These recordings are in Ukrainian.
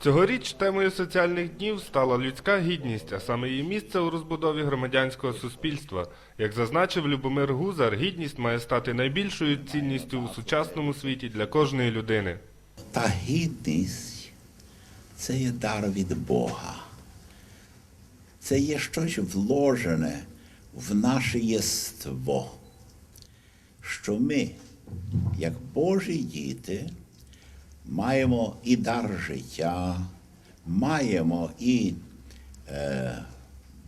Цьогоріч темою соціальних днів стала людська гідність, а саме її місце у розбудові громадянського суспільства. Як зазначив Любомир Гузар, гідність має стати найбільшою цінністю у сучасному світі для кожної людини. Та гідність це є дар від Бога. Це є щось вложене в наше єство, що ми, як Божі діти, маємо і дар життя, маємо і е,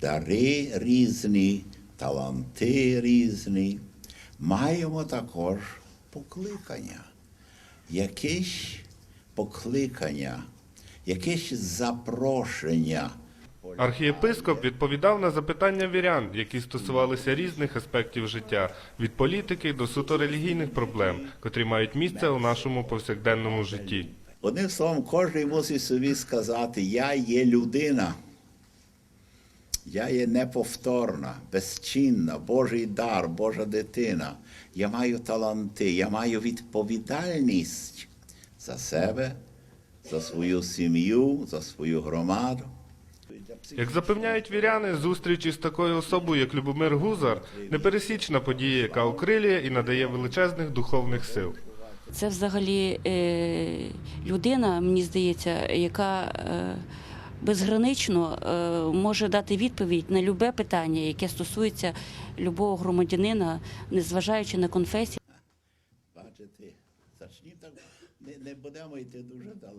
дари різні, таланти різні, маємо також покликання якесь покликання, якесь запрошення. Архієпископ відповідав на запитання вірян, які стосувалися різних аспектів життя, від політики до суто релігійних проблем, котрі мають місце у нашому повсякденному житті. Одним словом, кожен мусить собі сказати, я є людина. Я є неповторна, безчинна, Божий дар, Божа дитина. Я маю таланти, я маю відповідальність за себе, за свою сім'ю, за свою громаду. Як запевняють віряни, зустріч із такою особою, як Любомир Гузар, непересічна подія, яка окрилює і надає величезних духовних сил. Це взагалі е, людина, мені здається, яка е, безгранично е, може дати відповідь на любе питання, яке стосується любого громадянина, незважаючи на конфесію. Бачите, так, не, не будемо йти дуже далеко.